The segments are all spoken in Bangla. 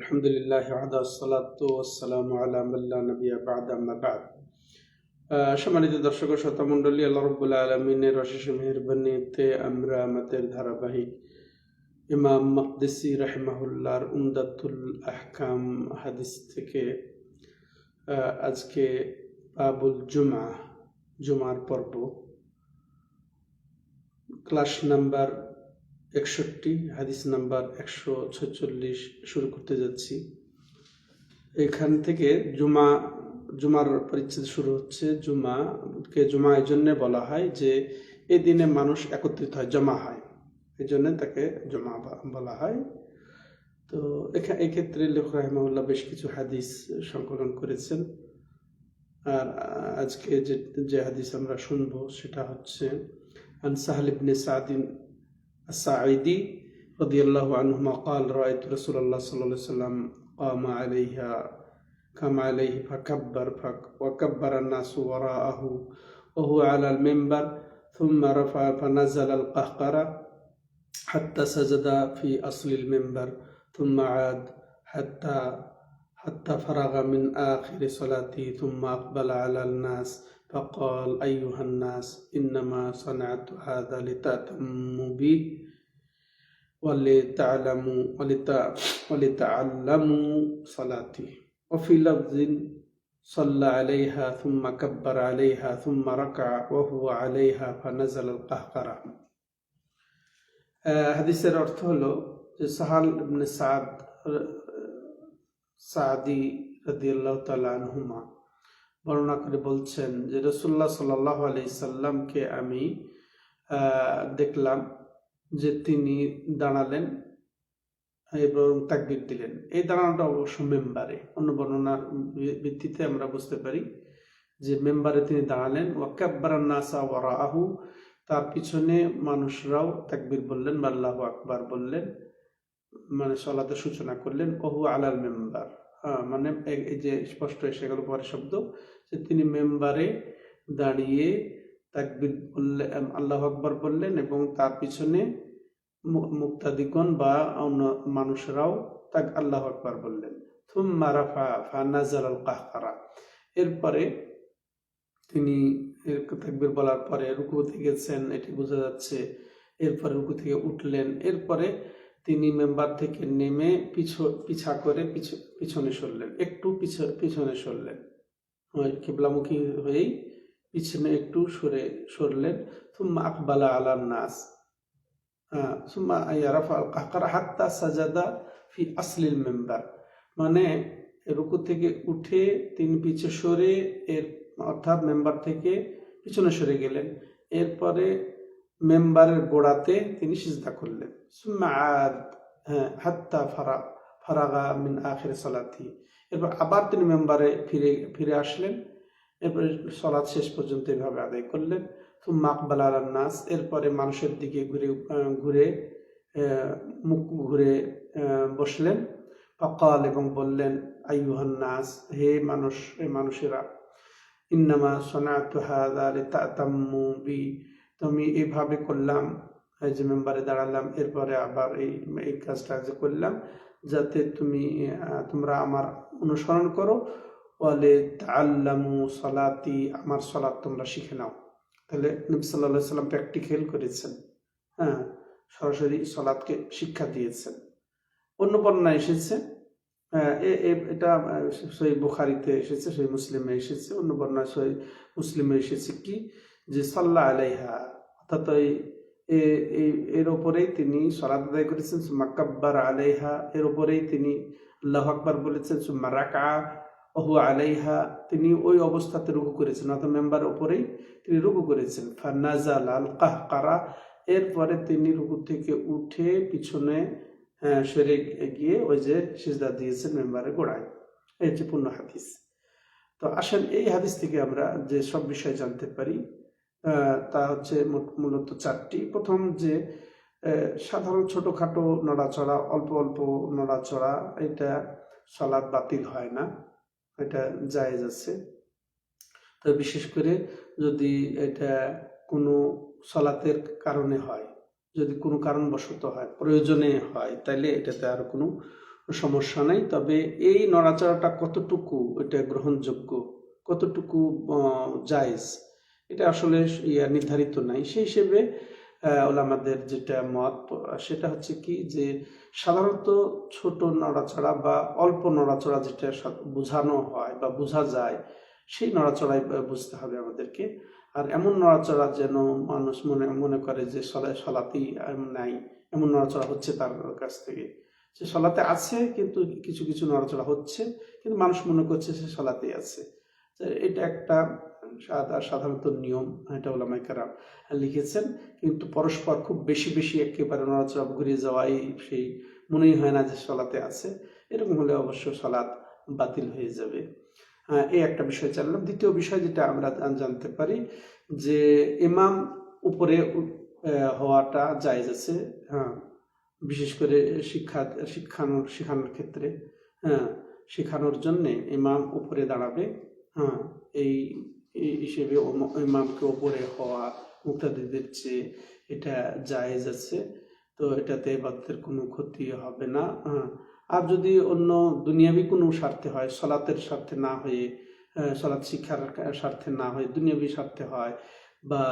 আলহামদুলিল্লাহ আদা সালাতাম নবিয়া বাদাম্মা সম্মানিত দর্শক শ্রোতা মণ্ডলী, আল্লাহ রবুল্লা আলমিনের অশেষ মেহরবানিতে আমরা আমাদের ধারাবাহিক ইমাম মকদিসি রাহমাহুল্লার উমদাতুল আহকাম হাদিস থেকে আজকে বাবুল জুমা জুমার পর্ব। ক্লাস নাম্বার একষট্টি, হাদিস নাম্বার একশো ছচল্লিশ শুরু করতে যাচ্ছি। এখান থেকে জুমা, জুমার পরিচ্ছেদ শুরু হচ্ছে। জুমাকে জুমা এই জন্যে বলা হয় যে এই দিনে মানুষ একত্রিত হয়, জমা হয়। এই জন্য তাকে জমা বলা হয়। তো এখানে এক্ষেত্রে লেখক রাহিমাউল্লাহ বেশ কিছু হাদিস সংকলন করেছেন। আর আজকে যে যে হাদিস আমরা শুনব সেটা হচ্ছে, আন সাদিন الساعدي رضي الله عنهما قال رأيت رسول الله صلى الله عليه وسلم قام عليها قام عليه فكبر فك وكبر الناس وراءه وهو على المنبر ثم رفع فنزل القهقرة حتى سجد في أصل المنبر ثم عاد حتى حتى فرغ من آخر صلاته ثم أقبل على الناس فقال أيها الناس إنما صنعت هذا لتأتموا بي ولتعلموا ولت- ولتعلموا صلاتي وفي لفظ صلى عليها ثم كبر عليها ثم ركع وهو عليها فنزل القهقرة আহ, হাদিসের অর্থ হলো যে সাহাল ইবনে সাদ সাদি রাদিয়াল্লাহু তাআলা আনহুমা বর্ণনা করে বলছেন যে রসুল্লাহ সাল্লাহ আলি সাল্লামকে আমি দেখলাম যে তিনি দাঁড়ালেন এবং তাকবির দিলেন। এই দাঁড়ানোটা অবশ্য মেম্বারে। অন্য বর্ণনার ভিত্তিতে আমরা বুঝতে পারি যে মেম্বারে তিনি দাঁড়ালেন। ওয়াকাব্বার নাসা ওয়ারা আহু তার পিছনে মানুষরাও তাকবির বললেন বা আল্লাহ আকবার বললেন মানে সলাতে সূচনা করলেন। ওহু আলাল মেম্বার। হ্যাঁ মানে এই- এই যে স্পষ্ট এসে গেল পরের শব্দ। যে তিনি মেম্বারে দাঁড়িয়ে তাকবির বললেন আল্লাহ আকবর বললেন এবং তার পিছনে মুক্তাদিগণ বা অন্য মানুষরাও তাক আল্লাহ আকবর বললেন। থুম্মা রাফা ফানাজাল আল কাহকারা এরপরে তিনি তাকবির বলার পরে রুকুতে গেছেন, এটি বোঝা যাচ্ছে। এরপরে রুকু থেকে উঠলেন। এরপরে তিনি মেম্বার থেকে নেমে পিছ, পিছা করে পিছ- পিছনে সরলেন। একটু পিছ- পিছনে সরলেন। ওই কিবলামুখী হয়েই পিছনে একটু সরে সরলেন। থুম্মা আকবালা আলান নাস সুম্মা ইয়ারাফা আল হাত্তা সাজাদা ফি আসলিল মেম্বার মানে রুকু থেকে উঠে তিনি পিছে সরে এর অর্থাৎ মেম্বার থেকে পিছনে সরে গেলেন। এরপরে মেম্বারের গোড়াতে তিনি সিজদা করলেন। সুম্মা আদ হ্যাঁ হাত্তা ফারা ফারাগা মিন আখির সালাতি। এরপর আবার তিনি মেম্বারে ফিরে ফিরে আসলেন। এরপরে সলাৎ শেষ পর্যন্ত এভাবে আদায় করলেন। থুম্মা আকবাল আলান নাস। এরপরে মানুষের দিকে ঘুরে ঘুরে মুখ ঘুরে বসলেন। ফকাল এবং বললেন, আইয়ুহান নাস, হে মানুষ, হে মানুষেরা, ইন্নামা সনাতু হাদা লিতাতাম্মু বি। তুমি এইভাবে করলাম যে মেম্বারে দাঁড়ালাম, এরপরে আবার এই এই কাজটা যে করলাম। যাতে তুমি তোমরা আমার অনুসরণ করো। ওয়ালে তাল্লামু সলাতি, আমার সলাত তোমরা শিখে নাও। তাহলে নবী সাল্লাহ সাল্লাম প্র্যাকটিক্যাল করেছেন। হ্যাঁ সরাসরি সলাৎকে শিক্ষা দিয়েছেন। অন্য বর্ণনা এসেছে এটা সই বুখারিতে এসেছে সই মুসলিমে এসেছে। অন্য বর্ণনা সই মুসলিমে এসেছে কি? যে সাল্লাহ আলাইহা, অর্থাৎ এই- এর ওপরেই তিনি সলাত আদায় করেছেন মাকাব্বার আলাইহা। এর ওপরেই তিনি আল্লাহ আকবার বলেছেন, সুম্মা রাকা, ওহু আলাইহা। তিনি ওই অবস্থাতে রুকু করেছেন, অর্থাৎ মেম্বার ওপরেই তিনি রুকু করেছেন। ফান্নাজাল আল কাহকারা। এরপরে তিনি রুকু থেকে উঠে পিছনে সরে গিয়ে ওই যে সিজদা দিয়েছেন মেম্বারের গোড়ায়। এই হচ্ছে পূর্ণ হাদিস। তো আসেন, এই হাদিস থেকে আমরা যে সব বিষয় জানতে পারি তা হচ্ছে মূলত চারটি। প্রথম যে সাধারণ ছোটখাটো নড়াচড়া, অল্প অল্প নড়াচড়া, এটা সলাদ বাতিল হয় না, এটা জায়েজ আছে। তো বিশেষ করে যদি এটা কোনো সলাতের কারণে হয়, যদি কোনো কারণবশত হয়, প্রয়োজনে হয়, তাইলে এটাতে আর কোনো সমস্যা নেই। তবে এই নড়াচড়াটা কতটুকু এটা গ্রহণযোগ্য, কতটুকু জায়েজ এটা আসলে নির্ধারিত নাই। সেই হিসেবে ওলামাদের যেটা মত, সেটা হচ্ছে কি যে, সাধারণত ছোট নড়াচড়া বা অল্প নড়াচড়া যেটা বোঝানো হয় বা বোঝা যায়, সেই নড়াচড়াই বুঝতে হবে আমাদেরকে। আর এমন নড়াচড়া যেন মানুষ মনে মনে করে যে, সলা, সলাতেই নাই, এমন নড়াচড়া হচ্ছে তার কাছ থেকে। সে সলাতে আছে, কিন্তু কিছু কিছু নড়াচড়া হচ্ছে, কিন্তু মানুষ মনে করছে সে সলাতেই আছে। এটা একটা সাধারণত নিয়ম এটা ওলামাইকারা লিখেছেন। কিন্তু পরস্পর খুব বেশি বেশি একেবারে নড়াচড়া ঘুরে যাওয়াই সেই মনেই হয় না যে সলাতে আছে। এরকম হলে অবশ্য সলাৎ বাতিল হয়ে যাবে। আহ, এই একটা বিষয় জানলাম। দ্বিতীয় বিষয় যেটা আমরা জানতে পারি যে ইমাম উপরে হওয়াটা জায়েজ আছে। হ্যাঁ বিশেষ করে শিক্ষা শিক্ষানোর শেখানোর ক্ষেত্রে। হ্যাঁ শেখানোর জন্যে ইমাম উপরে দাঁড়াবে। হ্যাঁ এই হিসেবে ইমামকে উপরে হওয়া মুক্তাদিদের চেয়ে এটা জায়েজ আছে। তো এটাতে এবাদতের কোনো ক্ষতি হবে না। আর যদি অন্য দুনিয়াবি কোনো স্বার্থে হয়, সলাতের স্বার্থে না হয়ে সলাৎ শিক্ষার স্বার্থে না হয়ে দুনিয়াবি স্বার্থে হয় বা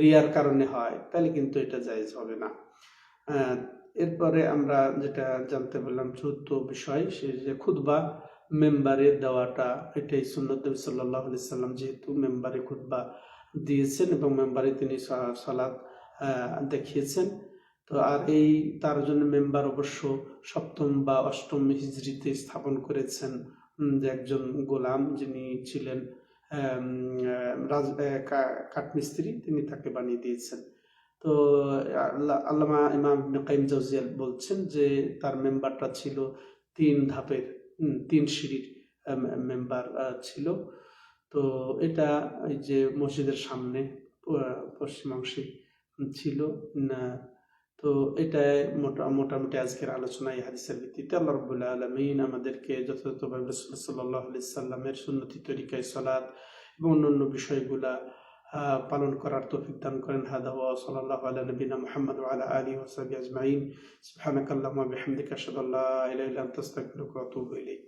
রিয়ার কারণে হয়, তাহলে কিন্তু এটা জায়েজ হবে না। এরপরে আমরা যেটা জানতে পারলাম চতুর্থ বিষয়, সে যে খুতবা। মেম্বারে দেওয়াটা এটাই সুন্নত নবী সাল্লাহ সাল্লাম যেহেতু মেম্বারে খুতবা দিয়েছেন এবং মেম্বারে তিনি সা- সালাত আহ, দেখিয়েছেন। তো আর এই তার জন্য মেম্বার অবশ্য সপ্তম বা অষ্টম হিজড়িতে স্থাপন করেছেন একজন গোলাম যিনি ছিলেন রাজ কাঠমিস্ত্রি তিনি তাকে বানিয়ে দিয়েছেন। তো আল্লাহ- আল্লামা ইমাম কাইম জাউজিয়াল বলছেন যে তার মেম্বারটা ছিল তিন ধাপের। তিন সিঁড়ির মেম্বার ছিল। তো এটা এই যে মসজিদের সামনে পশ্চিমাংশে ছিল। তো এটাই মোটা মোটামুটি আজকের আলোচনা এই হাদিসের ভিত্তিতে। আল্লাহ রবুল্লাহ আলমিন আমাদেরকে যথাযথভাবে রসুল সাল্লাহ আলি সাল্লামের সুন্নতি তরিকায় সলাদ এবং অন্যান্য বিষয়গুলা আহ, পালন করার তৌফিক দান করেন হাদা ওয়া সাল্লাল্লাহু আলা নবিনা মুহাম্মদ ওয়া আলা আলিহি ওয়া সাহবিহি আজমাইন সুবহানাকাল্লাহুম্মা বিহামদিকা আশহাদু আল্লা ইলাহা ইল্লা আনতা আস্তাগফিরুকা ওয়া আতুবু ইলাইক